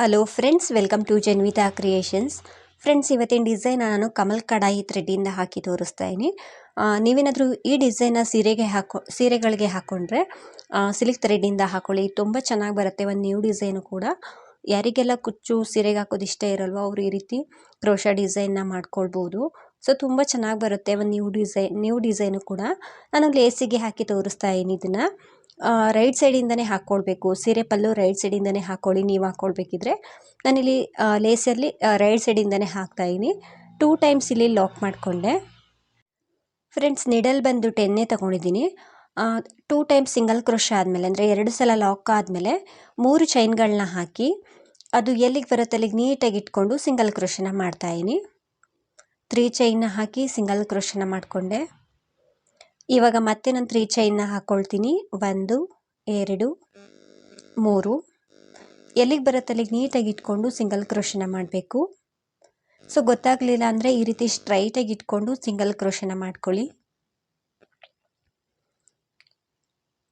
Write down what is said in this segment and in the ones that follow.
Hello friends welcome to Janvita creations friends ಇವತ್ತಿನ design ನಾನು ಕಮಲ್ ಕಡಾಯಿ ಥ್ರೆಡ್ಡಿಂದ ಹಾಕಿ ತೋರಿಸ್ತಾ ಇದ್ದೀನಿ. ನೀವೇನಾದರೂ ಈ ಡಿಸೈನ್ನ ಸೀರೆಗೆ ಹಾಕೊ, ಸೀರೆಗಳಿಗೆ ಹಾಕ್ಕೊಂಡ್ರೆ ಸಿಲ್ಕ್ ಥ್ರೆಡ್ಡಿಂದ ಹಾಕೊಳ್ಳಿ. ತುಂಬ ಚೆನ್ನಾಗಿ ಬರುತ್ತೆ, ಒಂದು ನ್ಯೂ ಡಿಸೈನು ಕೂಡ. ಯಾರಿಗೆಲ್ಲ ಕುಚ್ಚು ಸೀರೆಗೆ ಹಾಕೋದು ಇಷ್ಟ ಇರಲ್ವೋ ಅವರು ಈ ರೀತಿ ಕ್ರೋಶ ಡಿಸೈನ್ನ ಮಾಡ್ಕೊಳ್ಬೋದು. ಸೊ ತುಂಬ ಚೆನ್ನಾಗಿ ಬರುತ್ತೆ ಒಂದು ನ್ಯೂ ಡಿಸೈನ್ ನ್ಯೂ ಡಿಸೈನು ಕೂಡ. ನಾನು ಲೇಸಿಗೆ ಹಾಕಿ ತೋರಿಸ್ತಾ ಇದ್ದೀನಿ ಇದನ್ನು. ರೈಟ್ ಸೈಡಿಂದನೇ ಹಾಕ್ಕೊಳ್ಬೇಕು ಸೀರೆ ಪಲ್ಲು ರೈಟ್ ಸೈಡಿಂದನೇ ಹಾಕ್ಕೊಳ್ಳಿ ನೀವು ಹಾಕ್ಕೊಳ್ಬೇಕಿದ್ರೆ ನಾನಿಲ್ಲಿ ಲೇಸಲ್ಲಿ ರೈಟ್ ಸೈಡಿಂದನೇ ಹಾಕ್ತಾಯಿದ್ದೀನಿ ಟೂ ಟೈಮ್ಸ್ ಇಲ್ಲಿ ಲಾಕ್ ಮಾಡಿಕೊಂಡೆ. ಫ್ರೆಂಡ್ಸ್ ನಿಡಲ್ ಬಂದು ಟೆನ್ನೇ ತೊಗೊಂಡಿದ್ದೀನಿ. ಟೂ ಟೈಮ್ಸ್ ಸಿಂಗಲ್ ಕ್ರೋಶ ಆದಮೇಲೆ, ಅಂದರೆ ಎರಡು ಸಲ ಲಾಕ್ ಆದಮೇಲೆ, ಮೂರು ಚೈನ್ಗಳನ್ನ ಹಾಕಿ, ಅದು ಎಲ್ಲಿಗೆ ಬರುತ್ತೆ ಅಲ್ಲಿಗೆ ನೀಟಾಗಿ ಇಟ್ಕೊಂಡು ಸಿಂಗಲ್ ಕ್ರೋಶನ ಮಾಡ್ತಾಯಿದ್ದೀನಿ ತ್ರೀ ಚೈನ್ನ ಹಾಕಿ ಸಿಂಗಲ್ ಕ್ರೋಶನ ಮಾಡಿಕೊಂಡೆ. ಇವಾಗ ಮತ್ತೆ ನಾನು ತ್ರೀ ಚೈನ್ನ ಹಾಕ್ಕೊಳ್ತೀನಿ ಒಂದು, ಎರಡು, ಮೂರು. ಎಲ್ಲಿಗೆ ಬರುತ್ತೆ? ಅಲ್ಲಿಗೆ ನೀಟಾಗಿ ಇಟ್ಕೊಂಡು ಸಿಂಗಲ್ ಕ್ರೋಶನ ಮಾಡಬೇಕು. ಸೊ ಗೊತ್ತಾಗಲಿಲ್ಲ ಅಂದರೆ ಈ ರೀತಿ ಸ್ಟ್ರೈಟಾಗಿ ಇಟ್ಕೊಂಡು ಸಿಂಗಲ್ ಕ್ರೋಶನ ಮಾಡ್ಕೊಳ್ಳಿ.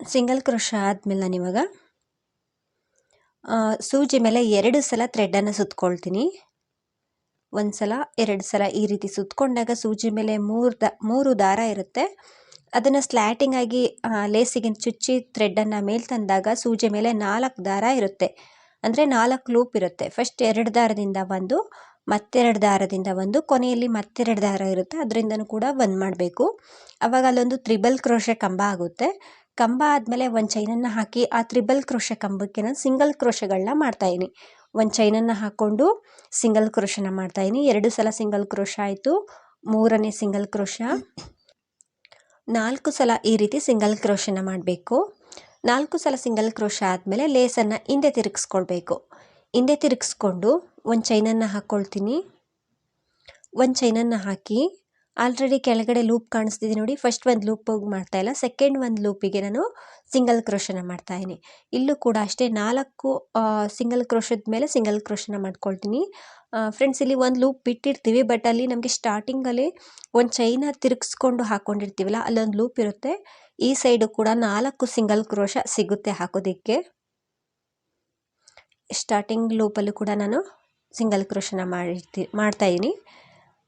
ಸಿಂಗಲ್ ಕ್ರೋಶ ಆದಮೇಲೆ ನಾನು ಇವಾಗ ಸೂಜಿ ಮೇಲೆ ಎರಡು ಸಲ ಥ್ರೆಡನ್ನು ಸುತ್ಕೊಳ್ತೀನಿ. ಒಂದು ಸಲ ಎರಡು ಸಲ ಈ ರೀತಿ ಸುತ್ಕೊಂಡಾಗ ಸೂಜಿ ಮೇಲೆ ಮೂರು ದ, ಮೂರು ದಾರ ಇರುತ್ತೆ. ಅದನ್ನು ಸ್ಲ್ಯಾಟಿಂಗ್ ಆಗಿ ಲೇಸಿಗೆ ಚುಚ್ಚಿ ಥ್ರೆಡ್ಡನ್ನು ಮೇಲೆ ತಂದಾಗ ಸೂಜಿ ಮೇಲೆ ನಾಲ್ಕು ದಾರ ಇರುತ್ತೆ. ಅಂದರೆ ನಾಲ್ಕು ಲೂಪ್ ಇರುತ್ತೆ. ಫಸ್ಟ್ ಎರಡು ದಾರದಿಂದ ಒಂದು, ಮತ್ತೆರಡು ದಾರದಿಂದ ಒಂದು, ಕೊನೆಯಲ್ಲಿ ಮತ್ತೆರಡು ದಾರ ಇರುತ್ತೆ. ಅದರಿಂದನೂ ಕೂಡ ಒಂದು ಮಾಡಬೇಕು. ಆವಾಗ ಅಲ್ಲೊಂದು ತ್ರಿಬಲ್ ಕ್ರೋಶೆ ಕಂಬ ಆಗುತ್ತೆ. ಕಂಬ ಆದಮೇಲೆ ಒಂದು ಚೈನನ್ನು ಹಾಕಿ, ಆ ತ್ರಿಬಲ್ ಕ್ರೋಶೆ ಕಂಬಕ್ಕೆ ನಾನು ಸಿಂಗಲ್ ಕ್ರೋಶೆಗಳನ್ನ ಮಾಡ್ತಾಯಿದ್ದೀನಿ ಒಂದು ಚೈನನ್ನು ಹಾಕ್ಕೊಂಡು ಸಿಂಗಲ್ ಕ್ರೋಶನ ಮಾಡ್ತಾಯಿದ್ದೀನಿ ಎರಡು ಸಲ ಸಿಂಗಲ್ ಕ್ರೋಶ ಆಯಿತು. ಮೂರನೇ ಸಿಂಗಲ್ ಕ್ರೋಶ. ನಾಲ್ಕು ಸಲ ಈ ರೀತಿ ಸಿಂಗಲ್ ಕ್ರೋಶನ ಮಾಡಬೇಕು. ನಾಲ್ಕು ಸಲ ಸಿಂಗಲ್ ಕ್ರೋಶ ಆದಮೇಲೆ ಲೇಸನ್ನು ಹಿಂದೆ ತಿರುಗಿಸ್ಕೊಳ್ಬೇಕು. ಹಿಂದೆ ತಿರುಗಿಸ್ಕೊಂಡು ಒಂದು ಚೈನನ್ನು ಹಾಕ್ಕೊಳ್ತೀನಿ ಒಂದು ಚೈನನ್ನು ಹಾಕಿ ಆಲ್ರೆಡಿ ಕೆಳಗಡೆ ಲೂಪ್ ಕಾಣಿಸ್ತಿದೆ ನೋಡಿ. ಫಸ್ಟ್ ಒಂದು ಲೂಪ್ ಹೋಗಿ ಮಾಡ್ತಾಯಿಲ್ಲ ಸೆಕೆಂಡ್ ಒಂದು ಲೂಪಿಗೆ ನಾನು ಸಿಂಗಲ್ ಕ್ರೋಶನ ಮಾಡ್ತಾಯಿದ್ದೀನಿ ಇಲ್ಲೂ ಕೂಡ ಅಷ್ಟೇ ನಾಲ್ಕು ಸಿಂಗಲ್ ಕ್ರೋಶದ ಮೇಲೆ ಸಿಂಗಲ್ ಕ್ರೋಶನ ಮಾಡ್ಕೊಳ್ತೀನಿ. ಫ್ರೆಂಡ್ಸ್ ಇಲ್ಲಿ ಒಂದು ಲೂಪ್ ಬಿಟ್ಟಿರ್ತೀವಿ ಬಟ್ ಅಲ್ಲಿ ನಮಗೆ ಸ್ಟಾರ್ಟಿಂಗಲ್ಲಿ ಒಂದು ಚೈನ ತಿರುಗಿಸ್ಕೊಂಡು ಹಾಕ್ಕೊಂಡಿರ್ತೀವಲ್ಲ ಅಲ್ಲೊಂದು ಲೂಪ್ ಇರುತ್ತೆ. ಈ ಸೈಡು ಕೂಡ ನಾಲ್ಕು ಸಿಂಗಲ್ ಕ್ರೋಶ ಸಿಗುತ್ತೆ ಹಾಕೋದಕ್ಕೆ. ಸ್ಟಾರ್ಟಿಂಗ್ ಲೂಪಲ್ಲೂ ಕೂಡ ನಾನು ಸಿಂಗಲ್ ಕ್ರೋಶನ ಮಾಡಿರ್ತಿ ಮಾಡ್ತಾಯಿದ್ದೀನಿ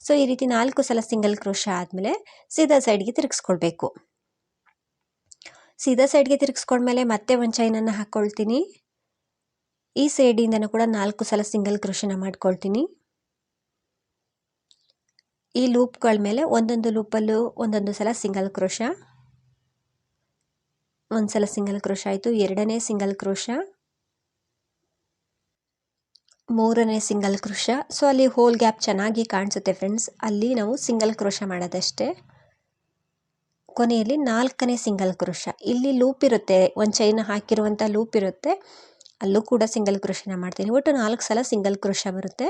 ಸೊ ಈ ರೀತಿ ನಾಲ್ಕು ಸಲ ಸಿಂಗಲ್ ಕ್ರೋಶ ಆದಮೇಲೆ ಸೀದಾ ಸೈಡ್ಗೆ ತಿರುಗಿಸ್ಕೊಳ್ಬೇಕು. ಸೀದಾ ಸೈಡ್ಗೆ ತಿರುಗಿಸ್ಕೊಂಡ್ಮೇಲೆ ಮತ್ತೆ ಒಂದು ಚೈನನ್ನು ಹಾಕ್ಕೊಳ್ತೀನಿ ಈ ಸೈಡಿಂದನೂ ಕೂಡ ನಾಲ್ಕು ಸಲ ಸಿಂಗಲ್ ಕ್ರೋಶನ ಮಾಡ್ಕೊಳ್ತೀನಿ. ಈ ಲೂಪ್ಗಳ ಮೇಲೆ ಒಂದೊಂದು ಲೂಪಲ್ಲೂ ಒಂದೊಂದು ಸಲ ಸಿಂಗಲ್ ಕ್ರೋಶ ಒಂದು ಸಲ ಸಿಂಗಲ್ ಕ್ರೋಶ ಆಯಿತು, ಎರಡನೇ ಸಿಂಗಲ್ ಕ್ರೋಶ ಮೂರನೇ ಸಿಂಗಲ್ ಕ್ರೋಶ ಸೊ ಅಲ್ಲಿ ಹೋಲ್ ಗ್ಯಾಪ್ ಚೆನ್ನಾಗಿ ಕಾಣಿಸುತ್ತೆ ಫ್ರೆಂಡ್ಸ್ ಅಲ್ಲಿ ನಾವು ಸಿಂಗಲ್ ಕ್ರೋಶ ಮಾಡೋದಷ್ಟೇ. ಕೊನೆಯಲ್ಲಿ ನಾಲ್ಕನೇ ಸಿಂಗಲ್ ಕ್ರೋಶ ಇಲ್ಲಿ ಲೂಪ್ ಇರುತ್ತೆ. ಒಂದು ಚೈನ್ ಹಾಕಿರುವಂಥ ಲೂಪ್ ಇರುತ್ತೆ. ಅಲ್ಲೂ ಕೂಡ ಸಿಂಗಲ್ ಕ್ರೋಶನ ಮಾಡ್ತೀನಿ. ಒಟ್ಟು ನಾಲ್ಕು ಸಲ ಸಿಂಗಲ್ ಕ್ರೋಶ ಬರುತ್ತೆ.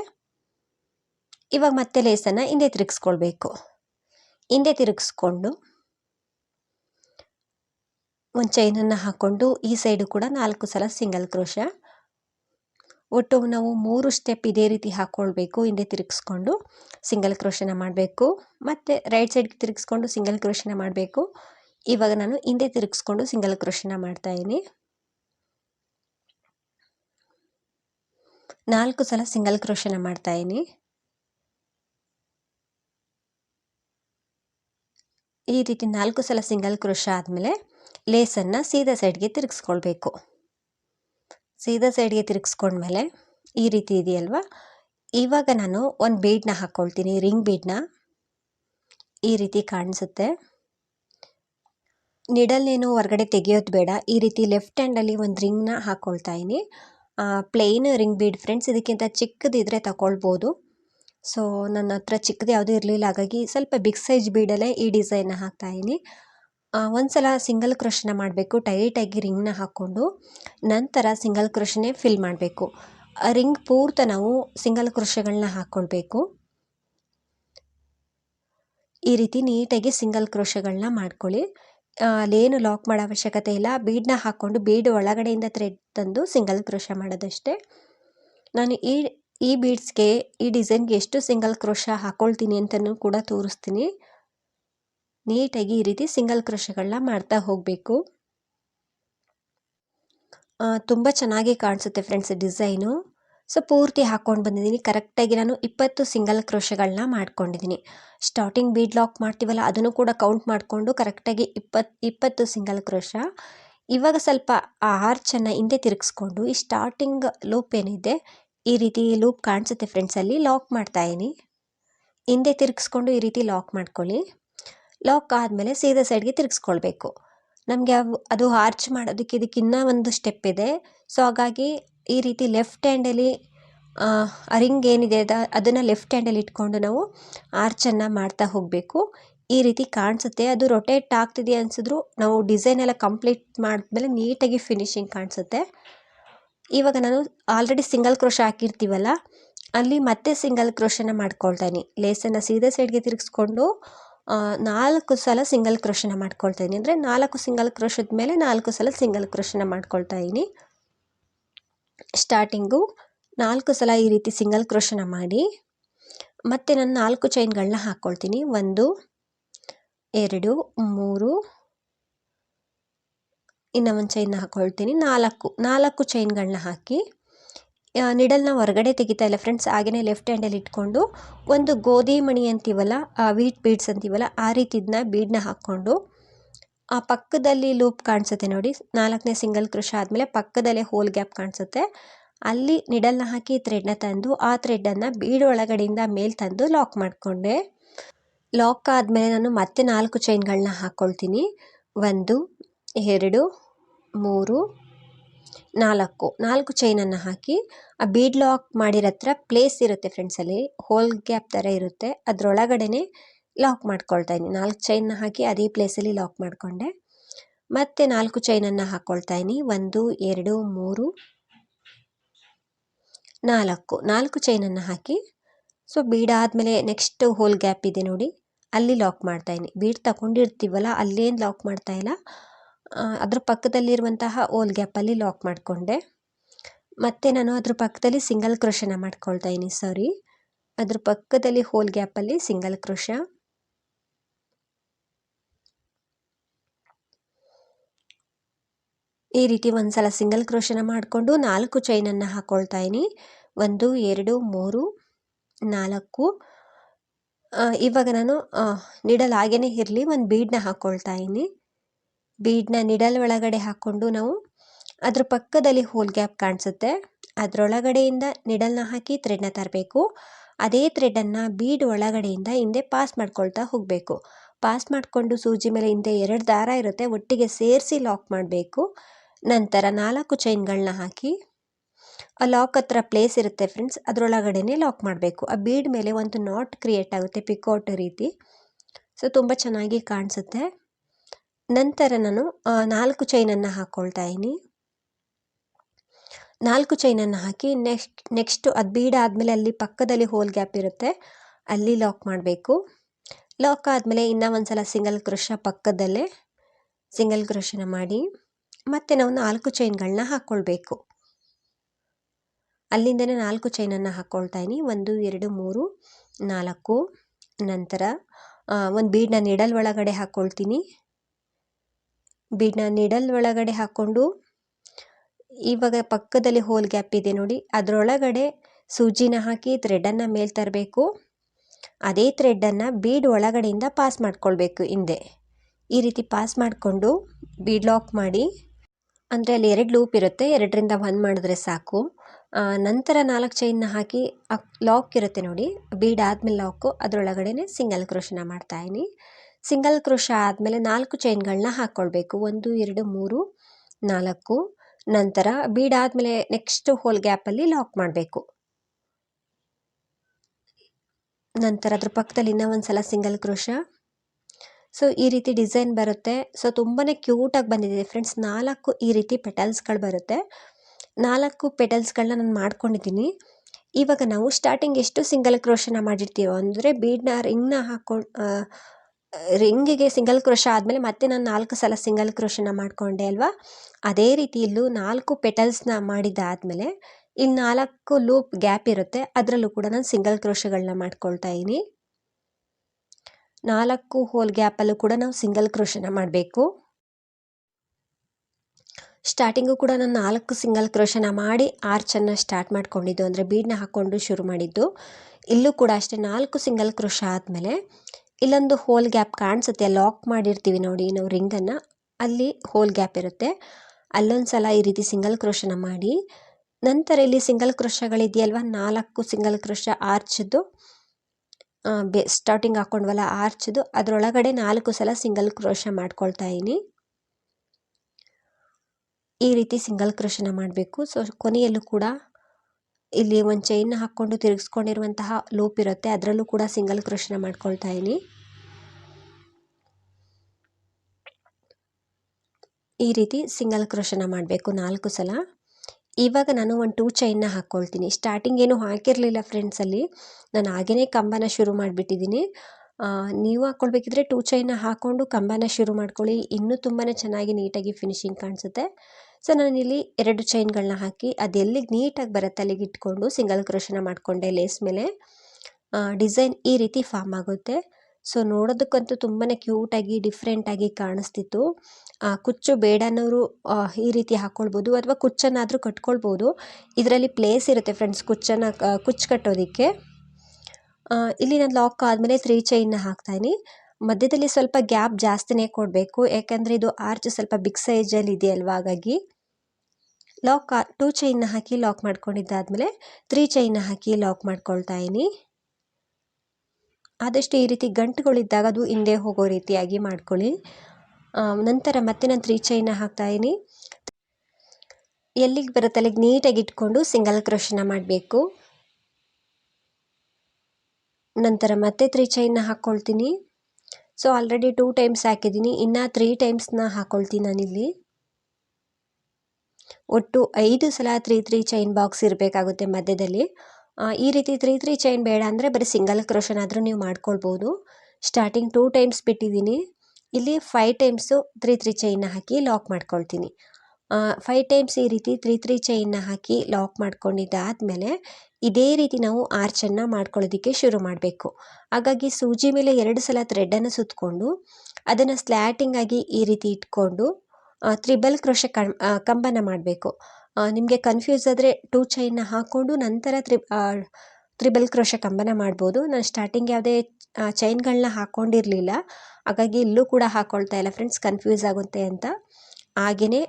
ಇವಾಗ ಮತ್ತೆ ಲೇಸನ್ನು ಹಿಂದೆ ತಿರುಗಿಸ್ಕೊಳ್ಬೇಕು. ಹಿಂದೆ ತಿರುಗಿಸ್ಕೊಂಡು ಒಂದು ಚೈನನ್ನು ಹಾಕ್ಕೊಂಡು ಈ ಸೈಡು ಕೂಡ ನಾಲ್ಕು ಸಲ ಸಿಂಗಲ್ ಕ್ರೋಶ ಒಟ್ಟು ನಾವು ಮೂರು ಸ್ಟೆಪ್ ಇದೇ ರೀತಿ ಹಾಕ್ಕೊಳ್ಬೇಕು ಹಿಂದೆ ತಿರುಗಿಸ್ಕೊಂಡು ಸಿಂಗಲ್ ಕ್ರೋಶನ ಮಾಡಬೇಕು, ಮತ್ತು ರೈಟ್ ಸೈಡ್ಗೆ ತಿರುಗಿಸ್ಕೊಂಡು ಸಿಂಗಲ್ ಕ್ರೋಶನ ಮಾಡಬೇಕು. ಇವಾಗ ನಾನು ಹಿಂದೆ ತಿರುಗಿಸ್ಕೊಂಡು ಸಿಂಗಲ್ ಕ್ರೋಶನ ಮಾಡ್ತಾಯಿದ್ದೀನಿ ನಾಲ್ಕು ಸಲ ಸಿಂಗಲ್ ಕ್ರೋಶನ ಮಾಡ್ತಾಯಿದ್ದೀನಿ ಈ ರೀತಿ ನಾಲ್ಕು ಸಲ ಸಿಂಗಲ್ ಕ್ರೋಶ ಆದಮೇಲೆ ಲೇಸನ್ನು ಸೀದಾ ಸೈಡ್ಗೆ ತಿರುಗಿಸ್ಕೊಳ್ಬೇಕು. ಸೀದಾ ಸೈಡ್ಗೆ ತಿರುಗಿಸ್ಕೊಂಡ್ಮೇಲೆ ಈ ರೀತಿ ಇದೆಯಲ್ವಾ? ಇವಾಗ ನಾನು ಒಂದು ಬೀಡನ್ನ ಹಾಕ್ಕೊಳ್ತೀನಿ ರಿಂಗ್ ಬೀಡನ್ನ ಈ ರೀತಿ ಕಾಣಿಸುತ್ತೆ. ನಿಡಲ್ನೇನು ಹೊರಗಡೆ ತೆಗೆಯೋದು ಬೇಡ. ಈ ರೀತಿ ಲೆಫ್ಟ್ ಹ್ಯಾಂಡಲ್ಲಿ ಒಂದು ರಿಂಗ್ನ ಹಾಕ್ಕೊಳ್ತಾ ಇದ್ದೀನಿ. ಪ್ಲೇನ್ ರಿಂಗ್ ಬೀಡ್ ಫ್ರೆಂಡ್ಸ್ ಇದಕ್ಕಿಂತ ಚಿಕ್ಕದಿದ್ರೆ ತಗೊಳ್ಬೋದು ಸೊ ನನ್ನ ಹತ್ರ ಚಿಕ್ಕದು ಯಾವುದೂ ಇರಲಿಲ್ಲ, ಹಾಗಾಗಿ ಸ್ವಲ್ಪ ಬಿಗ್ ಸೈಜ್ ಬೀಡಲ್ಲೇ ಈ ಡಿಸೈನ್ನ ಹಾಕ್ತಾಯಿದ್ದೀನಿ ಒಂದು ಸಲ ಸಿಂಗಲ್ ಕ್ರೋಷನ ಮಾಡಬೇಕು. ಟೈಟಾಗಿ ರಿಂಗ್ನ ಹಾಕ್ಕೊಂಡು ನಂತರ ಸಿಂಗಲ್ ಕ್ರೋಷನೇ ಫಿಲ್ ಮಾಡಬೇಕು. ರಿಂಗ್ ಪೂರ್ತ ನಾವು ಸಿಂಗಲ್ ಕ್ರೋಶಗಳನ್ನ ಹಾಕ್ಕೊಳ್ಬೇಕು. ಈ ರೀತಿ ನೀಟಾಗಿ ಸಿಂಗಲ್ ಕ್ರೋಶಗಳನ್ನ ಮಾಡ್ಕೊಳ್ಳಿ. ಅಲ್ಲೇನು ಲಾಕ್ ಮಾಡೋ ಅವಶ್ಯಕತೆ ಇಲ್ಲ. ಬೀಡ್ನ ಹಾಕ್ಕೊಂಡು ಬೀಡ್ ಒಳಗಡೆಯಿಂದ ಥ್ರೆಡ್ ತಂದು ಸಿಂಗಲ್ ಕ್ರೋಶ ಮಾಡೋದಷ್ಟೇ. ನಾನು ಈ ಈ ಬೀಡ್ಸ್ಗೆ, ಈ ಡಿಸೈನ್ಗೆ ಎಷ್ಟು ಸಿಂಗಲ್ ಕ್ರೋಶ ಹಾಕ್ಕೊಳ್ತೀನಿ ಅಂತಲೂ ಕೂಡ ತೋರಿಸ್ತೀನಿ. ನೀಟಾಗಿ ಈ ರೀತಿ ಸಿಂಗಲ್ ಕ್ರೋಶಗಳನ್ನ ಮಾಡ್ತಾ ಹೋಗಬೇಕು. ತುಂಬ ಚೆನ್ನಾಗಿ ಕಾಣಿಸುತ್ತೆ ಫ್ರೆಂಡ್ಸ್ ಡಿಸೈನು. ಸೊ, ಪೂರ್ತಿ ಹಾಕ್ಕೊಂಡು ಬಂದಿದ್ದೀನಿ. ಕರೆಕ್ಟಾಗಿ ನಾನು ಇಪ್ಪತ್ತು ಸಿಂಗಲ್ ಕ್ರೋಶಗಳನ್ನ ಮಾಡ್ಕೊಂಡಿದ್ದೀನಿ. ಸ್ಟಾರ್ಟಿಂಗ್ ಬೀಡ್ ಲಾಕ್ ಮಾಡ್ತೀವಲ್ಲ, ಅದನ್ನು ಕೂಡ ಕೌಂಟ್ ಮಾಡಿಕೊಂಡು ಕರೆಕ್ಟಾಗಿ ಇಪ್ಪತ್ತು ಇಪ್ಪತ್ತು ಸಿಂಗಲ್ ಕ್ರೋಶ. ಇವಾಗ ಸ್ವಲ್ಪ ಆ ಆರ್ಚನ್ನು ಹಿಂದೆ ತಿರುಗಿಸ್ಕೊಂಡು ಈ ಸ್ಟಾರ್ಟಿಂಗ್ ಲೂಪ್ ಏನಿದೆ, ಈ ರೀತಿ ಲೂಪ್ ಕಾಣಿಸುತ್ತೆ ಫ್ರೆಂಡ್ಸಲ್ಲಿ ಲಾಕ್ ಮಾಡ್ತಾಯಿನಿ ಹಿಂದೆ ತಿರುಗಿಸ್ಕೊಂಡು ಈ ರೀತಿ ಲಾಕ್ ಮಾಡ್ಕೊಳ್ಳಿ. ಲಾಕ್ ಆದಮೇಲೆ ಸೀದಾ ಸೈಡ್ಗೆ ತಿರುಗಿಸ್ಕೊಳ್ಬೇಕು. ನಮಗೆ ಅವು, ಅದು ಆರ್ಚ್ ಮಾಡೋದಕ್ಕೆ ಇದಕ್ಕೆ ಇನ್ನೂ ಒಂದು ಸ್ಟೆಪ್ ಇದೆ. ಸೊ ಹಾಗಾಗಿ ಈ ರೀತಿ ಲೆಫ್ಟ್ ಹ್ಯಾಂಡಲ್ಲಿ ರಿಂಗ್ ಏನಿದೆ, ಅದ, ಅದನ್ನು ಲೆಫ್ಟ್ ಹ್ಯಾಂಡಲ್ಲಿ ಇಟ್ಕೊಂಡು ನಾವು ಆರ್ಚನ್ನು ಮಾಡ್ತಾ ಹೋಗಬೇಕು. ಈ ರೀತಿ ಕಾಣಿಸುತ್ತೆ. ಅದು ರೊಟೇಟ್ ಆಗ್ತಿದೆ ಅನಿಸಿದ್ರು ನಾವು ಡಿಸೈನ್ ಎಲ್ಲ ಕಂಪ್ಲೀಟ್ ಮಾಡಿದ್ಮೇಲೆ ನೀಟಾಗಿ ಫಿನಿಶಿಂಗ್ ಕಾಣಿಸುತ್ತೆ. ಇವಾಗ ನಾನು ಆಲ್ರೆಡಿ ಸಿಂಗಲ್ ಕ್ರೋಶ ಹಾಕಿರ್ತೀವಲ್ಲ, ಅಲ್ಲಿ ಮತ್ತೆ ಸಿಂಗಲ್ ಕ್ರೋಶನ ಮಾಡ್ಕೊಳ್ತಾನೆ. ಲೇಸನ್ನು ಸೀದಾ ಸೈಡ್ಗೆ ತಿರುಗಿಸ್ಕೊಂಡು ನಾಲ್ಕು ಸಲ ಸಿಂಗಲ್ ಕ್ರೋಷನ ಮಾಡ್ಕೊಳ್ತಾ ಇದ್ದೀನಿ ಅಂದರೆ ನಾಲ್ಕು ಸಿಂಗಲ್ ಕ್ರೋಷದ ಮೇಲೆ ನಾಲ್ಕು ಸಲ ಸಿಂಗಲ್ ಕ್ರೋಷನ ಮಾಡ್ಕೊಳ್ತಾ ಇದ್ದೀನಿ ಸ್ಟಾರ್ಟಿಂಗು ನಾಲ್ಕು ಸಲ ಈ ರೀತಿ ಸಿಂಗಲ್ ಕ್ರೋಷನ ಮಾಡಿ, ಮತ್ತು ನಾನು ನಾಲ್ಕು ಚೈನ್ಗಳನ್ನ ಹಾಕ್ಕೊಳ್ತೀನಿ ಒಂದು, ಎರಡು, ಮೂರು ಇನ್ನು ಒಂದು ಚೈನ್ನ ಹಾಕ್ಕೊಳ್ತೀನಿ ನಾಲ್ಕು ನಾಲ್ಕು ಚೈನ್ಗಳನ್ನ ಹಾಕಿ ನಿಡಲ್ನ ಹೊರಗಡೆ ತೆಗಿತಾ ಇಲ್ಲ ಫ್ರೆಂಡ್ಸ್ ಹಾಗೆಯೇ ಲೆಫ್ಟ್ ಹ್ಯಾಂಡಲ್ಲಿ ಇಟ್ಕೊಂಡು ಒಂದು ಗೋಧಿ ಮಣಿ ಅಂತೀವಲ್ಲ ವೀಟ್ ಬೀಡ್ಸ್ ಅಂತೀವಲ್ಲ, ಆ ರೀತಿದನ್ನ ಬೀಡ್ನ ಹಾಕ್ಕೊಂಡು ಆ ಪಕ್ಕದಲ್ಲಿ ಲೂಪ್ ಕಾಣಿಸುತ್ತೆ ನೋಡಿ. ನಾಲ್ಕನೇ ಸಿಂಗಲ್ ಕೃಷ ಆದಮೇಲೆ ಪಕ್ಕದಲ್ಲೇ ಹೋಲ್ ಗ್ಯಾಪ್ ಕಾಣಿಸುತ್ತೆ. ಅಲ್ಲಿ ನಿಡಲ್ನ ಹಾಕಿ ಥ್ರೆಡ್ನ ತಂದು ಆ ಥ್ರೆಡ್ಡನ್ನು ಬೀಡ್ ಒಳಗಡೆಯಿಂದ ಮೇಲೆ ತಂದು ಲಾಕ್ ಮಾಡಿಕೊಂಡೆ. ಲಾಕ್ ಆದಮೇಲೆ ನಾನು ಮತ್ತೆ ನಾಲ್ಕು ಚೈನ್ಗಳನ್ನ ಹಾಕ್ಕೊಳ್ತೀನಿ ಒಂದು, ಎರಡು, ಮೂರು ನಾಲ್ಕು ನಾಲ್ಕು ಚೈನನ್ನು ಹಾಕಿ, ಆ ಬೀಡ್ ಲಾಕ್ ಮಾಡಿರೋ ಹತ್ರ ಪ್ಲೇಸ್ ಇರುತ್ತೆ ಫ್ರೆಂಡ್ಸಲ್ಲಿ ಹೋಲ್ ಗ್ಯಾಪ್ ಥರ ಇರುತ್ತೆ. ಅದರೊಳಗಡೆ ಲಾಕ್ ಮಾಡ್ಕೊಳ್ತಾ ಇದ್ದೀನಿ. ನಾಲ್ಕು ಚೈನ್ನ ಹಾಕಿ ಅದೇ ಪ್ಲೇಸಲ್ಲಿ ಲಾಕ್ ಮಾಡಿಕೊಂಡೆ. ಮತ್ತೆ ನಾಲ್ಕು ಚೈನನ್ನು ಹಾಕ್ಕೊಳ್ತಾ ಇದ್ದೀನಿ. ಒಂದು, ಎರಡು, ಮೂರು, ನಾಲ್ಕು. ನಾಲ್ಕು ಚೈನನ್ನು ಹಾಕಿ ಸೊ ಬೀಡ್ ಆದಮೇಲೆ ನೆಕ್ಸ್ಟ್ ಹೋಲ್ ಗ್ಯಾಪ್ ಇದೆ ನೋಡಿ, ಅಲ್ಲಿ ಲಾಕ್ ಮಾಡ್ತಾಯಿನಿ ಬೀಡ್ ತಗೊಂಡಿರ್ತೀವಲ್ಲ, ಅಲ್ಲೇನು ಲಾಕ್ ಮಾಡ್ತಾ ಇಲ್ಲ. ಅದ್ರ ಪಕ್ಕದಲ್ಲಿರುವಂತಹ ಓಲ್ ಗ್ಯಾಪಲ್ಲಿ ಲಾಕ್ ಮಾಡಿಕೊಂಡೆ. ಮತ್ತು ನಾನು ಅದ್ರ ಪಕ್ಕದಲ್ಲಿ ಸಿಂಗಲ್ ಕ್ರೋಶನ ಮಾಡ್ಕೊಳ್ತಾ ಇದ್ದೀನಿ ಸಾರಿ ಅದ್ರ ಪಕ್ಕದಲ್ಲಿ ಹೋಲ್ ಗ್ಯಾಪಲ್ಲಿ ಸಿಂಗಲ್ ಕ್ರೋಶ. ಈ ರೀತಿ ಒಂದ್ಸಲ ಸಿಂಗಲ್ ಕ್ರೋಶನ ಮಾಡಿಕೊಂಡು ನಾಲ್ಕು ಚೈನನ್ನು ಹಾಕ್ಕೊಳ್ತಾ ಇದ್ದೀನಿ. ಒಂದು, ಎರಡು, ಮೂರು, ನಾಲ್ಕು. ಇವಾಗ ನಾನು ನಿಡಲ್ ಹಾಗೇ ಇರಲಿ, ಒಂದು ಬೀಡನ್ನ ಹಾಕ್ಕೊಳ್ತಾ ಇದ್ದೀನಿ. ಬೀಡನ್ನ ನಿಡಲ್ ಒಳಗಡೆ ಹಾಕ್ಕೊಂಡು ನಾವು ಅದ್ರ ಪಕ್ಕದಲ್ಲಿ ಹೋಲ್ ಗ್ಯಾಪ್ ಕಾಣಿಸುತ್ತೆ. ಅದರೊಳಗಡೆಯಿಂದ ನಿಡಲ್ನ ಹಾಕಿ ಥ್ರೆಡ್ನ ತರಬೇಕು. ಅದೇ ಥ್ರೆಡನ್ನು ಬೀಡ್ ಒಳಗಡೆಯಿಂದ ಹಿಂದೆ ಪಾಸ್ ಮಾಡ್ಕೊಳ್ತಾ ಹೋಗಬೇಕು. ಪಾಸ್ ಮಾಡಿಕೊಂಡು ಸೂಜಿ ಮೇಲೆ ಹಿಂದೆ ಎರಡು ದಾರ ಇರುತ್ತೆ. ಒಟ್ಟಿಗೆ ಸೇರಿಸಿ ಲಾಕ್ ಮಾಡಬೇಕು. ನಂತರ ನಾಲ್ಕು ಚೈನ್ಗಳನ್ನ ಹಾಕಿ ಆ ಲಾಕ್ ಹತ್ರ ಪ್ಲೇಸ್ ಇರುತ್ತೆ ಫ್ರೆಂಡ್ಸ್ ಅದರೊಳಗಡೆನೆ ಲಾಕ್ ಮಾಡಬೇಕು. ಆ ಬೀಡ್ ಮೇಲೆ ಒಂದು ನಾಟ್ ಕ್ರಿಯೇಟ್ ಆಗುತ್ತೆ ಪಿಕೋಟ್ ರೀತಿ. ಸೊ ತುಂಬ ಚೆನ್ನಾಗಿ ಕಾಣಿಸುತ್ತೆ. ನಂತರ ನಾನು ನಾಲ್ಕು ಚೈನನ್ನು ಹಾಕ್ಕೊಳ್ತಾ ಇದ್ದೀನಿ. ನಾಲ್ಕು ಚೈನನ್ನು ಹಾಕಿ ನೆಕ್ಸ್ಟ್ ನೆಕ್ಸ್ಟು ಅದು ಬೀಡ್ ಆದಮೇಲೆ ಅಲ್ಲಿ ಪಕ್ಕದಲ್ಲಿ ಹೋಲ್ ಗ್ಯಾಪ್ ಇರುತ್ತೆ, ಅಲ್ಲಿ ಲಾಕ್ ಮಾಡಬೇಕು. ಲಾಕ್ ಆದಮೇಲೆ ಇನ್ನೂ ಒಂದು ಸಲ ಸಿಂಗಲ್ ಕ್ರೋಶ ಪಕ್ಕದಲ್ಲೇ ಸಿಂಗಲ್ ಕ್ರೋಶನ ಮಾಡಿ, ಮತ್ತೆ ನಾವು ನಾಲ್ಕು ಚೈನ್ಗಳನ್ನ ಹಾಕ್ಕೊಳ್ಬೇಕು ಅಲ್ಲಿಂದನೇ ನಾಲ್ಕು ಚೈನನ್ನು ಹಾಕ್ಕೊಳ್ತಾ ಇದ್ದೀನಿ. ಒಂದು, ಎರಡು, ಮೂರು, ನಾಲ್ಕು, ನಂತರ ಒಂದು ಬೀಡನ್ನ ನಿಡಲ್ ಒಳಗಡೆ ಹಾಕ್ಕೊಳ್ತೀನಿ ಬೀಡನ್ನ ನೀಡಲ್ ಒಳಗಡೆ ಹಾಕ್ಕೊಂಡು ಇವಾಗ ಪಕ್ಕದಲ್ಲಿ ಹೋಲ್ ಗ್ಯಾಪ್ ಇದೆ ನೋಡಿ. ಅದರೊಳಗಡೆ ಸೂಜಿನ ಹಾಕಿ ಥ್ರೆಡನ್ನು ಮೇಲೆ ತರಬೇಕು. ಅದೇ ಥ್ರೆಡ್ಡನ್ನು ಬೀಡ್ ಒಳಗಡೆಯಿಂದ ಪಾಸ್ ಮಾಡ್ಕೊಳ್ಬೇಕು ಹಿಂದೆ. ಈ ರೀತಿ ಪಾಸ್ ಮಾಡಿಕೊಂಡು ಬೀಡ್ ಲಾಕ್ ಮಾಡಿ, ಅಂದರೆ ಅಲ್ಲಿ ಎರಡು ಲೂಪ್ ಇರುತ್ತೆ. ಎರಡರಿಂದ ಒಂದು ಮಾಡಿದ್ರೆ ಸಾಕು. ನಂತರ ನಾಲ್ಕು ಚೈನ್ನ ಹಾಕಿ ಲಾಕ್ ಇರುತ್ತೆ ನೋಡಿ. ಬೀಡ್ ಆದಮೇಲೆ ಲಾಕು ಅದರೊಳಗಡೆ ಸಿಂಗಲ್ ಕ್ರೋಷನ ಮಾಡ್ತಾಯಿನಿ ಸಿಂಗಲ್ ಕ್ರೋಶ ಆದಮೇಲೆ ನಾಲ್ಕು ಚೈನ್ಗಳನ್ನ ಹಾಕ್ಕೊಳ್ಬೇಕು ಒಂದು, ಎರಡು, ಮೂರು, ನಾಲ್ಕು, ನಂತರ ಬೀಡ್ ಆದಮೇಲೆ ನೆಕ್ಸ್ಟ್ ಹೋಲ್ ಗ್ಯಾಪಲ್ಲಿ ಲಾಕ್ ಮಾಡಬೇಕು. ನಂತರ ಅದ್ರ ಪಕ್ಕದಲ್ಲಿ ಇನ್ನೂ ಒಂದು ಸಲ ಸಿಂಗಲ್ ಕ್ರೋಶ. ಸೊ, ಈ ರೀತಿ ಡಿಸೈನ್ ಬರುತ್ತೆ. ಸೊ ತುಂಬಾ ಕ್ಯೂಟಾಗಿ ಬಂದಿದೆ ಫ್ರೆಂಡ್ಸ್. ನಾಲ್ಕು ಈ ರೀತಿ ಪೆಟಲ್ಸ್ಗಳು ಬರುತ್ತೆ. ನಾಲ್ಕು ಪೆಟಲ್ಸ್ಗಳನ್ನ ನಾನು ಮಾಡ್ಕೊಂಡಿದ್ದೀನಿ. ಇವಾಗ ನಾವು ಸ್ಟಾರ್ಟಿಂಗ್ ಎಷ್ಟು ಸಿಂಗಲ್ ಕ್ರೋಶನ ಮಾಡಿರ್ತೀವೋ ಅಂದರೆ ಬೀಡ್ನ ರಿಂಗ್ನ ಹಾಕ್ಕೊಂಡು ರಿಂಗಿಗೆ ಸಿಂಗಲ್ ಕ್ರೋಶ ಆದಮೇಲೆ ಮತ್ತೆ ನಾನು ನಾಲ್ಕು ಸಲ ಸಿಂಗಲ್ ಕ್ರೋಶನ ಮಾಡಿಕೊಂಡೆ ಅಲ್ವಾ? ಅದೇ ರೀತಿ ಇಲ್ಲೂ ನಾಲ್ಕು ಪೆಟಲ್ಸ್ನ ಮಾಡಿದ್ದಾದಮೇಲೆ ಇಲ್ಲಿ ನಾಲ್ಕು ಲೂಪ್ ಗ್ಯಾಪ್ ಇರುತ್ತೆ. ಅದರಲ್ಲೂ ಕೂಡ ನಾನು ಸಿಂಗಲ್ ಕ್ರೋಶಗಳನ್ನ ಮಾಡ್ಕೊಳ್ತಾ ಇದ್ದೀನಿ. ನಾಲ್ಕು ಹೋಲ್ ಗ್ಯಾಪಲ್ಲೂ ಕೂಡ ನಾವು ಸಿಂಗಲ್ ಕ್ರೋಶನ ಮಾಡಬೇಕು. ಸ್ಟಾರ್ಟಿಂಗು ಕೂಡ ನಾನು ನಾಲ್ಕು ಸಿಂಗಲ್ ಕ್ರೋಶನ ಮಾಡಿ ಆರ್ಚನ್ನು ಸ್ಟಾರ್ಟ್ ಮಾಡ್ಕೊಂಡಿದ್ದು. ಅಂದರೆ ಬೀಡನ್ನ ಹಾಕ್ಕೊಂಡು ಶುರು ಮಾಡಿದ್ದು. ಇಲ್ಲೂ ಕೂಡ ಅಷ್ಟೇ ನಾಲ್ಕು ಸಿಂಗಲ್ ಕ್ರೋಶ ಆದಮೇಲೆ ಇಲ್ಲೊಂದು ಹೋಲ್ ಗ್ಯಾಪ್ ಕಾಣಿಸುತ್ತೆ ಲಾಕ್ ಮಾಡಿರ್ತೀವಿ ನೋಡಿ ನಾವು ರಿಂಗನ್ನು ಅಲ್ಲಿ ಹೋಲ್ ಗ್ಯಾಪ್ ಇರುತ್ತೆ. ಅಲ್ಲೊಂದು ಸಲ ಈ ರೀತಿ ಸಿಂಗಲ್ ಕ್ರೋಶನ ಮಾಡಿ. ನಂತರ ಇಲ್ಲಿ ಸಿಂಗಲ್ ಕ್ರೋಶಗಳಿದೆಯಲ್ವ ನಾಲ್ಕು ಸಿಂಗಲ್ ಕ್ರೋಶ ಆರ್ಚದ್ದು ಬೆ ಸ್ಟಾರ್ಟಿಂಗ್ ಹಾಕ್ಕೊಂಡ್ವಲ್ಲ ಆರ್ಚದ್ದು ಅದರೊಳಗಡೆ ನಾಲ್ಕು ಸಲ ಸಿಂಗಲ್ ಕ್ರೋಶ ಮಾಡ್ಕೊಳ್ತಾ ಇದ್ದೀನಿ ಈ ರೀತಿ ಸಿಂಗಲ್ ಕ್ರೋಶನ ಮಾಡಬೇಕು. ಸೊ ಕೊನೆಯಲ್ಲೂ ಕೂಡ ಇಲ್ಲಿ ಒಂದು ಚೈನ್ ಹಾಕ್ಕೊಂಡು ತಿರುಗಿಸ್ಕೊಂಡಿರುವಂತಹ ಲೂಪ್ ಇರುತ್ತೆ. ಅದರಲ್ಲೂ ಕೂಡ ಸಿಂಗಲ್ ಕ್ರೋಶನ ಮಾಡ್ಕೊಳ್ತಾ ಇದ್ದೀನಿ ಈ ರೀತಿ ಸಿಂಗಲ್ ಕ್ರೋಶನ ಮಾಡಬೇಕು ನಾಲ್ಕು ಸಲ. ಇವಾಗ ನಾನು ಒಂದು ಟೂ ಚೈನ್ನ ಹಾಕ್ಕೊಳ್ತೀನಿ. ಸ್ಟಾರ್ಟಿಂಗ್ ಏನು ಹಾಕಿರಲಿಲ್ಲ ಫ್ರೆಂಡ್ಸಲ್ಲಿ ನಾನು ಹಾಗೇ ಕಂಬನ ಶುರು ಮಾಡಿಬಿಟ್ಟಿದ್ದೀನಿ ನೀವು ಹಾಕ್ಕೊಳ್ಬೇಕಿದ್ರೆ ಟೂ ಚೈನ್ನ ಹಾಕ್ಕೊಂಡು ಕಂಬನ ಶುರು ಮಾಡ್ಕೊಳ್ಳಿ. ಇನ್ನೂ ತುಂಬಾ ಚೆನ್ನಾಗಿ ನೀಟಾಗಿ ಫಿನಿಶಿಂಗ್ ಕಾಣಿಸುತ್ತೆ. ಸೊ ನಾನಿಲ್ಲಿ ಎರಡು ಚೈನ್ಗಳನ್ನ ಹಾಕಿ ಅದೆಲ್ಲಿಗೆ ನೀಟಾಗಿ ಬರುತ್ತೆ ಅಲ್ಲಿಗೆ ಇಟ್ಕೊಂಡು ಸಿಂಗಲ್ ಕ್ರೋಷನ ಮಾಡಿಕೊಂಡೆ ಲೇಸ್ ಮೇಲೆ. ಡಿಸೈನ್ ಈ ರೀತಿ ಫಾರ್ಮ್ ಆಗುತ್ತೆ. ಸೊ ನೋಡೋದಕ್ಕಂತೂ ತುಂಬಾ ಕ್ಯೂಟಾಗಿ ಡಿಫ್ರೆಂಟಾಗಿ ಕಾಣಿಸ್ತಿತ್ತು. ಕುಚ್ಚು ಬೇಡನವರು ಈ ರೀತಿ ಹಾಕ್ಕೊಳ್ಬೋದು ಅಥವಾ ಕುಚ್ಚನ್ನಾದರೂ ಕಟ್ಕೊಳ್ಬೋದು. ಇದರಲ್ಲಿ ಪ್ಲೇಸ್ ಇರುತ್ತೆ ಫ್ರೆಂಡ್ಸ್ ಕುಚ್ಚನ್ನ ಕುಚ್ಚು ಕಟ್ಟೋದಕ್ಕೆ. ಇಲ್ಲಿ ನಾನು ಲಾಕ್ ಆದಮೇಲೆ ತ್ರೀ ಚೈನ್ನ ಹಾಕ್ತಾಯಿನಿ ಮಧ್ಯದಲ್ಲಿ ಸ್ವಲ್ಪ ಗ್ಯಾಪ್ ಜಾಸ್ತಿನೇ ಕೊಡಬೇಕು. ಯಾಕಂದರೆ ಇದು ಆರ್ಚ್ ಸ್ವಲ್ಪ ಬಿಗ್ ಸೈಜಲ್ಲಿ ಇದೆಯಲ್ವ ಹಾಗಾಗಿ. ಲಾಕ್ ಟೂ ಚೈನ್ನ ಹಾಕಿ ಲಾಕ್ ಮಾಡ್ಕೊಂಡಿದ್ದಾದಮೇಲೆ ತ್ರೀ ಚೈನ್ನ ಹಾಕಿ ಲಾಕ್ ಮಾಡ್ಕೊಳ್ತಾ ಇದ್ದೀನಿ ಆದಷ್ಟು ಈ ರೀತಿ ಗಂಟುಗಳಿದ್ದಾಗ ಅದು ಹಿಂದೆ ಹೋಗೋ ರೀತಿಯಾಗಿ ಮಾಡ್ಕೊಳ್ಳಿ. ನಂತರ ಮತ್ತೆ ನಾನು ತ್ರೀ ಚೈನ್ನ ಹಾಕ್ತಾಯಿದ್ದೀನಿ ಎಲ್ಲಿಗೆ ಬರುತ್ತೆ ಅಲ್ಲಿಗೆ ನೀಟಾಗಿ ಇಟ್ಕೊಂಡು ಸಿಂಗಲ್ ಕ್ರೋಶನ ಮಾಡಬೇಕು. ನಂತರ ಮತ್ತೆ ತ್ರೀ ಚೈನ್ನ ಹಾಕ್ಕೊಳ್ತೀನಿ ಸೊ ಆಲ್ರೆಡಿ ಟೂ ಟೈಮ್ಸ್ ಹಾಕಿದ್ದೀನಿ. ಇನ್ನು ತ್ರೀ ಟೈಮ್ಸ್ನ ಹಾಕ್ಕೊಳ್ತೀನಿ ನಾನಿಲ್ಲಿ. ಒಟ್ಟು ಐದು ಸಲ ತ್ರೀ ತ್ರೀ ಚೈನ್ ಬಾಕ್ಸ್ ಇರಬೇಕಾಗುತ್ತೆ ಮಧ್ಯದಲ್ಲಿ. ಈ ರೀತಿ ತ್ರೀ ತ್ರೀ ಚೈನ್ ಬೇಡ ಅಂದರೆ ಬರೀ ಸಿಂಗಲ್ ಕ್ರೋಷನ್ ಆದರೂ ನೀವು ಮಾಡ್ಕೊಳ್ಬೋದು. ಸ್ಟಾರ್ಟಿಂಗ್ ಟೂ ಟೈಮ್ಸ್ ಬಿಟ್ಟಿದ್ದೀನಿ. ಇಲ್ಲಿ ಫೈವ್ ಟೈಮ್ಸು ತ್ರೀ ತ್ರೀ ಚೈನ್ನ ಹಾಕಿ ಲಾಕ್ ಮಾಡ್ಕೊಳ್ತೀನಿ. ಫೈವ್ ಟೈಮ್ಸ್ ಈ ರೀತಿ ತ್ರೀ ತ್ರೀ ಚೈನ್ನ ಹಾಕಿ ಲಾಕ್ ಮಾಡ್ಕೊಂಡಿದ್ದಾದಮೇಲೆ ಇದೇ ರೀತಿ ನಾವು ಆರ್ಚನ್ನು ಮಾಡ್ಕೊಳ್ಳೋದಕ್ಕೆ ಶುರು ಮಾಡಬೇಕು. ಹಾಗಾಗಿ ಸೂಜಿ ಮೇಲೆ ಎರಡು ಸಲ ಥ್ರೆಡನ್ನು ಸುತ್ತಕೊಂಡು ಅದನ್ನು ಸ್ಲ್ಯಾಟಿಂಗಾಗಿ ಈ ರೀತಿ ಇಟ್ಕೊಂಡು ತ್ರಿಬಲ್ ಕ್ರೋಶ ಕಂಬನ ಮಾಡಬೇಕು. ನಿಮಗೆ ಕನ್ಫ್ಯೂಸ್ ಆದರೆ ಟೂ ಚೈನ್ನ ಹಾಕ್ಕೊಂಡು ನಂತರ ತ್ರಿ ತ್ರಿಬಲ್ ಕ್ರೋಶ ಕಂಬನ ಮಾಡ್ಬೋದು. ನಾನು ಸ್ಟಾರ್ಟಿಂಗ್ ಯಾವುದೇ ಚೈನ್ಗಳನ್ನ ಹಾಕ್ಕೊಂಡಿರಲಿಲ್ಲ ಹಾಗಾಗಿ ಇಲ್ಲೂ ಕೂಡ ಹಾಕ್ಕೊಳ್ತಾ ಇಲ್ಲ ಫ್ರೆಂಡ್ಸ್ ಕನ್ಫ್ಯೂಸ್ ಆಗುತ್ತೆ ಅಂತ. ಹಾಗೆಯೇ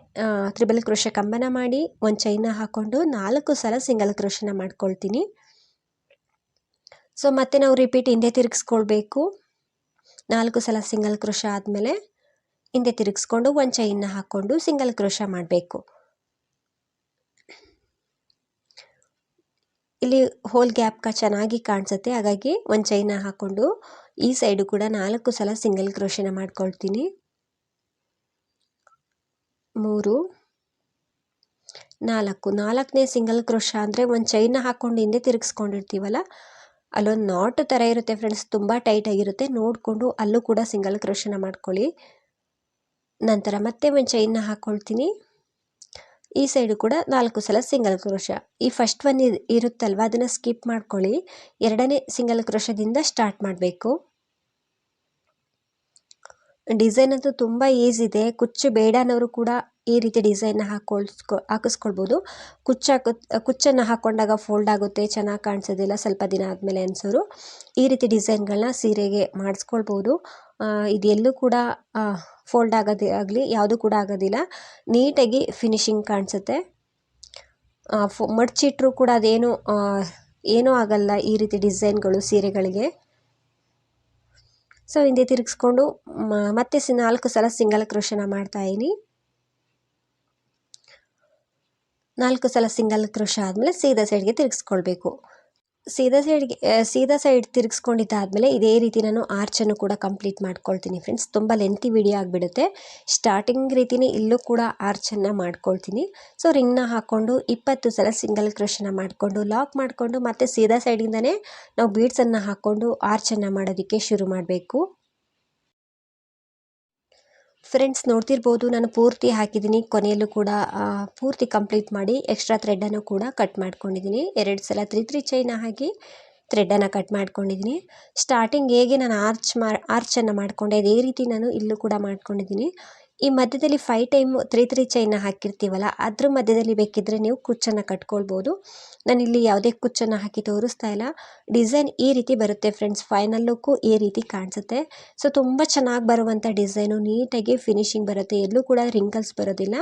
ತ್ರಿಬಲ್ ಕ್ರೋಶ ಕಂಬನ ಮಾಡಿ ಒಂದು ಚೈನ್ನ ಹಾಕ್ಕೊಂಡು ನಾಲ್ಕು ಸಲ ಸಿಂಗಲ್ ಕ್ರೋಶನ ಮಾಡ್ಕೊಳ್ತೀನಿ. ಸೊ ಮತ್ತೆ ನಾವು ರಿಪೀಟ್ ಹಿಂದೆ ತಿರುಗಿಸ್ಕೊಳ್ಬೇಕು. ನಾಲ್ಕು ಸಲ ಸಿಂಗಲ್ ಕ್ರೋಶ ಆದಮೇಲೆ ಹಿಂದೆ ತಿರುಗಿಸ್ಕೊಂಡು ಒಂದು ಚೈನ್ನ ಹಾಕ್ಕೊಂಡು ಸಿಂಗಲ್ ಕ್ರೋಶ ಮಾಡಬೇಕು. ಇಲ್ಲಿ ಹೋಲ್ ಗ್ಯಾಪ್ ಕ ಚೆನ್ನಾಗಿ ಕಾಣಿಸುತ್ತೆ, ಹಾಗಾಗಿ ಒಂದು ಚೈನ ಹಾಕ್ಕೊಂಡು ಈ ಸೈಡು ಕೂಡ ನಾಲ್ಕು ಸಲ ಸಿಂಗಲ್ ಕ್ರೋಶನ ಮಾಡ್ಕೊಳ್ತೀನಿ. ಮೂರು, ನಾಲ್ಕು, ನಾಲ್ಕನೇ ಸಿಂಗಲ್ ಕ್ರೋಶ ಅಂದರೆ ಒಂದು ಚೈನ ಹಾಕ್ಕೊಂಡು ಹಿಂದೆ ತಿರುಗಿಸ್ಕೊಂಡಿರ್ತೀವಲ್ಲ, ಅಲ್ಲೊಂದು ನಾಟ್ ಥರ ಇರುತ್ತೆ ಫ್ರೆಂಡ್ಸ್ ತುಂಬ ಟೈಟಾಗಿರುತ್ತೆ ನೋಡಿಕೊಂಡು ಅಲ್ಲೂ ಕೂಡ ಸಿಂಗಲ್ ಕ್ರೋಶನ ಮಾಡ್ಕೊಳ್ಳಿ. ನಂತರ ಮತ್ತೆ ಒಂದು ಚೈನ್ನ ಹಾಕ್ಕೊಳ್ತೀನಿ ಈ ಸೈಡು ಕೂಡ ನಾಲ್ಕು ಸಲ ಸಿಂಗಲ್ ಕ್ರೋಶ ಈ ಫಸ್ಟ್ ಒನ್ ಇರುತ್ತಲ್ವ? ಅದನ್ನು ಸ್ಕಿಪ್ ಮಾಡ್ಕೊಳ್ಳಿ. ಎರಡನೇ ಸಿಂಗಲ್ ಕ್ರೋಶದಿಂದ ಸ್ಟಾರ್ಟ್ ಮಾಡಬೇಕು. ಡಿಸೈನ್ ಅಂತೂ ತುಂಬ ಈಸಿ ಇದೆ. ಕುಚ್ಚು ಬೇಡ ಅನ್ನೋರು ಕೂಡ ಈ ರೀತಿ ಡಿಸೈನ್ನ ಹಾಕೊಳ್ಸ್ಕೊ, ಹಾಕಿಸ್ಕೊಳ್ಬೋದು. ಕುಚ್ಚು ಕುಚ್ಚನ್ನು ಹಾಕ್ಕೊಂಡಾಗ ಫೋಲ್ಡ್ ಆಗುತ್ತೆ, ಚೆನ್ನಾಗಿ ಕಾಣಿಸೋದಿಲ್ಲ, ಸ್ವಲ್ಪ ದಿನ ಆದಮೇಲೆ ಅನಿಸೋರು. ಈ ರೀತಿ ಡಿಸೈನ್ಗಳನ್ನ ಸೀರೆಗೆ ಮಾಡಿಸ್ಕೊಳ್ಬೋದು. ಇದೆಲ್ಲೂ ಕೂಡ ಫೋಲ್ಡ್ ಆಗೋದೇ ಆಗಲಿ, ಯಾವುದು ಕೂಡ ಆಗೋದಿಲ್ಲ. ನೀಟಾಗಿ ಫಿನಿಶಿಂಗ್ ಕಾಣಿಸುತ್ತೆ. ಫೋ, ಮಡ್ಚಿಟ್ರೂ ಕೂಡ ಅದೇನು ಏನೂ ಆಗಲ್ಲ ಈ ರೀತಿ ಡಿಸೈನ್ಗಳು ಸೀರೆಗಳಿಗೆ. ಸೊ, ಹಿಂದೆ ತಿರುಗಿಸ್ಕೊಂಡು ಮತ್ತೆ ಸಿ, ನಾಲ್ಕು ಸಲ ಸಿಂಗಲ್ ಕ್ರೋಶನ ಮಾಡ್ತಾಯಿದ್ದೀನಿ ನಾಲ್ಕು ಸಲ ಸಿಂಗಲ್ ಕ್ರೋಶ ಆದಮೇಲೆ ಸೀದಾ ಸೈಡ್ಗೆ ತಿರುಗಿಸ್ಕೊಳ್ಬೇಕು. ಸೀದಾ ಸೈಡ್ಗೆ ಸೀದಾ ಸೈಡ್ ತಿರುಗಿಸ್ಕೊಂಡಿದ್ದಾದಮೇಲೆ ಇದೇ ರೀತಿ ನಾನು ಆರ್ಚನ್ನು ಕೂಡ ಕಂಪ್ಲೀಟ್ ಮಾಡ್ಕೊಳ್ತೀನಿ ಫ್ರೆಂಡ್ಸ್ ತುಂಬ ಲೆಂತಿ ವಿಡಿಯೋ ಆಗಿಬಿಡುತ್ತೆ. ಸ್ಟಾರ್ಟಿಂಗ್ ರೀತಿಯೇ ಇಲ್ಲೂ ಕೂಡ ಆರ್ಚನ್ನು ಮಾಡ್ಕೊಳ್ತೀನಿ. ಸೊ ರಿಂಗ್ನ ಹಾಕ್ಕೊಂಡು ಇಪ್ಪತ್ತು ಸಲ ಸಿಂಗಲ್ ಕ್ರೋಶನ ಮಾಡಿಕೊಂಡು ಲಾಕ್ ಮಾಡಿಕೊಂಡು ಮತ್ತೆ ಸೀದಾ ಸೈಡಿಂದನೇ ನಾವು ಬೀಡ್ಸನ್ನು ಹಾಕ್ಕೊಂಡು ಆರ್ಚನ್ನು ಮಾಡೋದಕ್ಕೆ ಶುರು ಮಾಡಬೇಕು. ಫ್ರೆಂಡ್ಸ್ ನೋಡ್ತಿರ್ಬೋದು. ನಾನು ಪೂರ್ತಿ ಹಾಕಿದ್ದೀನಿ. ಕೊನೆಯಲ್ಲೂ ಕೂಡ ಪೂರ್ತಿ ಕಂಪ್ಲೀಟ್ ಮಾಡಿ ಎಕ್ಸ್ಟ್ರಾ ಥ್ರೆಡ್ಡನ್ನು ಕೂಡ ಕಟ್ ಮಾಡ್ಕೊಂಡಿದ್ದೀನಿ. ಎರಡು ಸಲ ತ್ರೀ ತ್ರೀ ಚೈನ ಹಾಕಿ ಥ್ರೆಡ್ಡನ್ನು ಕಟ್ ಮಾಡ್ಕೊಂಡಿದ್ದೀನಿ. ಸ್ಟಾರ್ಟಿಂಗ್ ಹೇಗೆ ನಾನು ಆರ್ಚ್ ಮಾ ಆರ್ಚನ್ನು ಮಾಡಿಕೊಂಡೆ, ಅದೇ ರೀತಿ ನಾನು ಇಲ್ಲೂ ಕೂಡ ಮಾಡ್ಕೊಂಡಿದ್ದೀನಿ. ಈ ಮಧ್ಯದಲ್ಲಿ ಫೈವ್ ಟೈಮ್ ತ್ರೀ ತ್ರೀ ಚೈನ್ನ ಹಾಕಿರ್ತೀವಲ್ಲ, ಅದ್ರ ಮಧ್ಯದಲ್ಲಿ ಬೇಕಿದ್ದರೆ ನೀವು ಕುಚ್ಚನ್ನು ಕಟ್ಕೊಳ್ಬೋದು. ನಾನಿಲ್ಲಿ ಯಾವುದೇ ಕುಚ್ಚನ್ನು ಹಾಕಿ ತೋರಿಸ್ತಾ ಇಲ್ಲ. ಡಿಸೈನ್ ಈ ರೀತಿ ಬರುತ್ತೆ ಫ್ರೆಂಡ್ಸ್ ಫೈನಲ್ ಲುಕ್ಕು ಈ ರೀತಿ ಕಾಣಿಸುತ್ತೆ. ಸೊ ತುಂಬ ಚೆನ್ನಾಗಿ ಬರುವಂಥ ಡಿಸೈನು ನೀಟಾಗಿ ಫಿನಿಶಿಂಗ್ ಬರುತ್ತೆ. ಎಲ್ಲೂ ಕೂಡ ರಿಂಕಲ್ಸ್ ಬರೋದಿಲ್ಲ.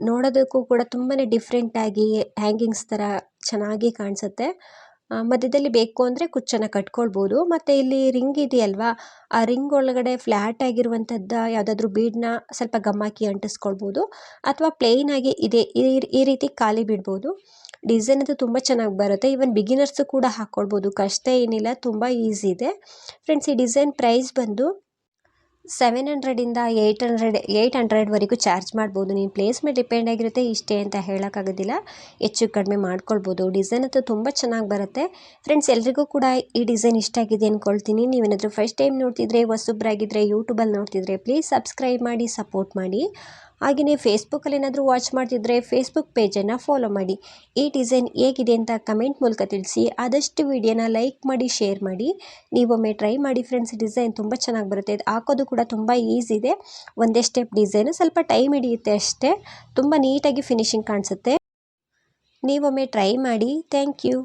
ನೋಡೋದಕ್ಕೂ ಕೂಡ ತುಂಬಾ ಡಿಫ್ರೆಂಟಾಗಿ ಹ್ಯಾಂಗಿಂಗ್ಸ್ ಥರ ಚೆನ್ನಾಗಿ ಕಾಣಿಸುತ್ತೆ. ಮಧ್ಯದಲ್ಲಿ ಬೇಕು ಅಂದರೆ ಕುಚ್ಚನ್ನು ಕಟ್ಕೊಳ್ಬೋದು. ಮತ್ತು ಇಲ್ಲಿ ರಿಂಗ್ ಇದೆಯಲ್ವಾ? ಆ ರಿಂಗ್ ಒಳಗಡೆ ಫ್ಲ್ಯಾಟ್ ಆಗಿರುವಂಥದ್ದು ಯಾವುದಾದ್ರೂ ಬೀಡನ್ನ ಸ್ವಲ್ಪ ಗಮ್ಮಾಕಿ ಅಂಟಿಸ್ಕೊಳ್ಬೋದು. ಅಥವಾ ಪ್ಲೇನ್ ಆಗಿ ಇದೆ. ಈ ರೀತಿ ಖಾಲಿ ಬಿಡ್ಬೋದು. ಡಿಸೈನ್ ಅದು ತುಂಬ ಚೆನ್ನಾಗಿ ಬರುತ್ತೆ. ಈವನ್ ಬಿಗಿನರ್ಸು ಕೂಡ ಹಾಕ್ಕೊಳ್ಬೋದು ಕಷ್ಟ ಏನಿಲ್ಲ. ತುಂಬ ಈಸಿ ಇದೆ. ಫ್ರೆಂಡ್ಸ್ ಈ ಡಿಸೈನ್ ಪ್ರೈಸ್ ಬಂದು ಸೆವೆನ್ ಹಂಡ್ರೆಡಿಂದ ಏಯ್ಟ್ ಹಂಡ್ರೆಡ್ ಏಯ್ಟ್ ಹಂಡ್ರೆಡ್ವರೆಗೂ ಚಾರ್ಜ್ ಮಾಡ್ಬೋದು. ನಿಮ್ಮ ಪ್ಲೇಸ್ ಮೇಲೆ ಡಿಪೆಂಡ್ ಆಗಿರುತ್ತೆ, ಇಷ್ಟೇ ಅಂತ ಹೇಳೋಕ್ಕಾಗೋದಿಲ್ಲ. ಹೆಚ್ಚು ಕಡಿಮೆ ಮಾಡ್ಕೊಳ್ಬೋದು. ಡಿಸೈನ್ ಅಂತೂ ತುಂಬ ಚೆನ್ನಾಗಿ ಬರುತ್ತೆ. ಫ್ರೆಂಡ್ಸ್ ಎಲ್ರಿಗೂ ಕೂಡ ಈ ಡಿಸೈನ್ ಇಷ್ಟ ಆಗಿದೆ ಅಂದ್ಕೊಳ್ತೀನಿ ನೀವೇನಾದರೂ ಫಸ್ಟ್ ಟೈಮ್ ನೋಡ್ತಿದ್ರೆ ಹೊಸಬ್ರಾಗಿದ್ದರೆ ಯೂಟ್ಯೂಬಲ್ಲಿ ನೋಡ್ತಿದ್ರೆ ಪ್ಲೀಸ್ ಸಬ್ಸ್ಕ್ರೈಬ್ ಮಾಡಿ ಸಪೋರ್ಟ್ ಮಾಡಿ. ಹಾಗೆಯೇ ಫೇಸ್ಬುಕ್ಕಲ್ಲಿ ಏನಾದರೂ ವಾಚ್ ಮಾಡ್ತಿದ್ರೆ ಫೇಸ್ಬುಕ್ ಪೇಜನ್ನು ಫಾಲೋ ಮಾಡಿ. ಈ ಡಿಸೈನ್ ಹೇಗಿದೆ ಅಂತ ಕಮೆಂಟ್ ಮೂಲಕ ತಿಳಿಸಿ. ಆದಷ್ಟು ವಿಡಿಯೋನ ಲೈಕ್ ಮಾಡಿ ಶೇರ್ ಮಾಡಿ. ನೀವೊಮ್ಮೆ ಟ್ರೈ ಮಾಡಿ ಫ್ರೆಂಡ್ಸ್ ಡಿಸೈನ್ ತುಂಬ ಚೆನ್ನಾಗಿ ಬರುತ್ತೆ. ಇದು ಹಾಕೋದು ಕೂಡ ತುಂಬ ಈಸಿ ಇದೆ. ಒಂದೇ ಸ್ಟೆಪ್ ಡಿಸೈನು ಸ್ವಲ್ಪ ಟೈಮ್ ಹಿಡಿಯುತ್ತೆ ಅಷ್ಟೇ. ತುಂಬ ನೀಟಾಗಿ ಫಿನಿಶಿಂಗ್ ಕಾಣಿಸುತ್ತೆ. ನೀವೊಮ್ಮೆ ಟ್ರೈ ಮಾಡಿ. Thank you